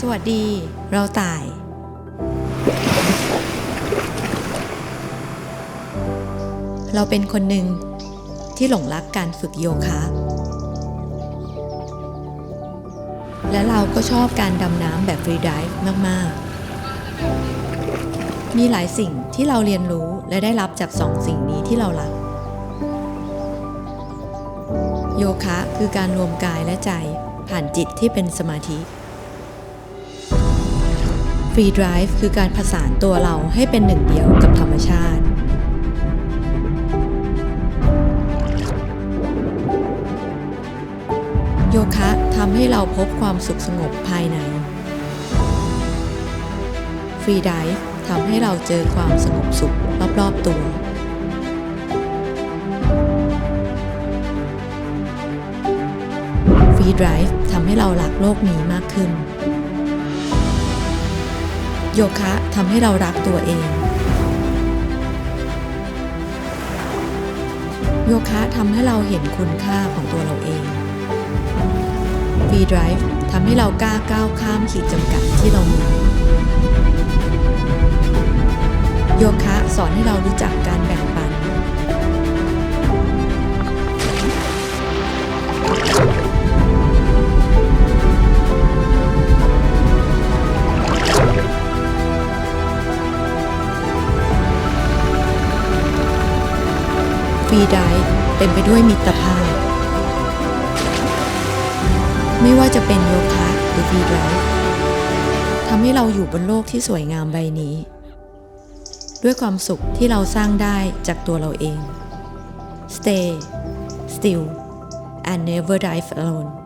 สวัสดี เราตาย เราเป็นคนหนึ่งที่หลงรักการฝึกโยคะ และเราก็ชอบการดำน้ำแบบฟรีดิฟมาก ๆ มีหลายสิ่งที่เราเรียนรู้และได้รับจากสองสิ่งนี้ที่เรารัก โยคะคือการรวมกายและใจผ่านจิตที่เป็นสมาธิ ฟรี i ด e คือการผสานตัวเราให้เป็นหนึ่งเดียวกับธรรมชาติ โยคะทำให้เราพบความสุขสงบภายใน ฟรี i ด e ทำให้เราเจอความสงบสุขรอบๆตัว ฟรี i ด e ทำให้เรารักโลกนี้มากขึ้น โยคะทำให้เรารักตัวเอง โยคะทำให้เราเห็นคุณค่าของตัวเราเองฟรี i ด e ทำให้เรากล้าก้าวข้ามขีดจำกัดที่เรามีโยคะสอนให้เรารู้จักการแบ่ง ฟรีไดฟ์เต็มไปด้วยมิตรภาพ ไม่ว่าจะเป็นโยคะหรือฟรีไดฟ์ทำให้เราอยู่บนโลกที่สวยงามใบนี้ ด้วยความสุขที่เราสร้างได้จากตัวเราเอง Stay still and never dive alone